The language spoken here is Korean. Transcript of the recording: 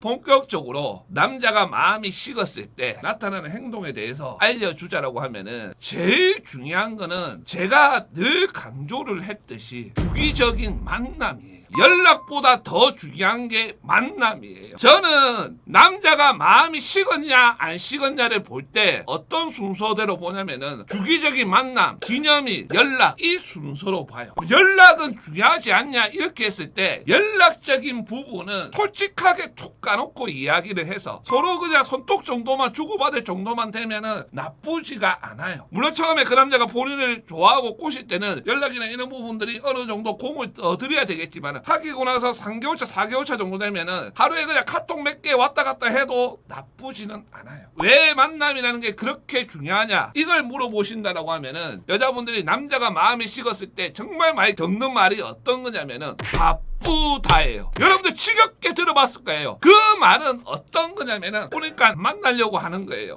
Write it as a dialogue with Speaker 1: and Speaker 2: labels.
Speaker 1: 본격적으로 남자가 마음이 식었을 때 나타나는 행동에 대해서 알려주자라고 하면은 제일 중요한 거는 제가 늘 강조를 했듯이 주기적인 만남이에요. 연락보다 더 중요한 게 만남이에요. 저는 남자가 마음이 식었냐 안 식었냐를 볼 때 어떤 순서대로 보냐면은 주기적인 만남, 기념일, 연락 이 순서로 봐요. 연락은 중요하지 않냐 이렇게 했을 때 연락적인 부분은 솔직하게 툭 까놓고 이야기를 해서 서로 그냥 손톱 정도만 주고받을 정도만 되면은 나쁘지가 않아요. 물론 처음에 그 남자가 본인을 좋아하고 꼬실 때는 연락이나 이런 부분들이 어느 정도 공을 떠드려야 되겠지만 사귀고 나서 3개월차, 4개월차 정도 되면은 하루에 그냥 카톡 몇 개 왔다 갔다 해도 나쁘지는 않아요. 왜 만남이라는 게 그렇게 중요하냐? 이걸 물어보신다라고 하면은 여자분들이 남자가 마음이 식었을 때 정말 많이 겪는 말이 어떤 거냐면은 바쁘다예요. 여러분들 지겹게 들어봤을 거예요. 그 말은 어떤 거냐면은 보니까 만나려고 하는 거예요.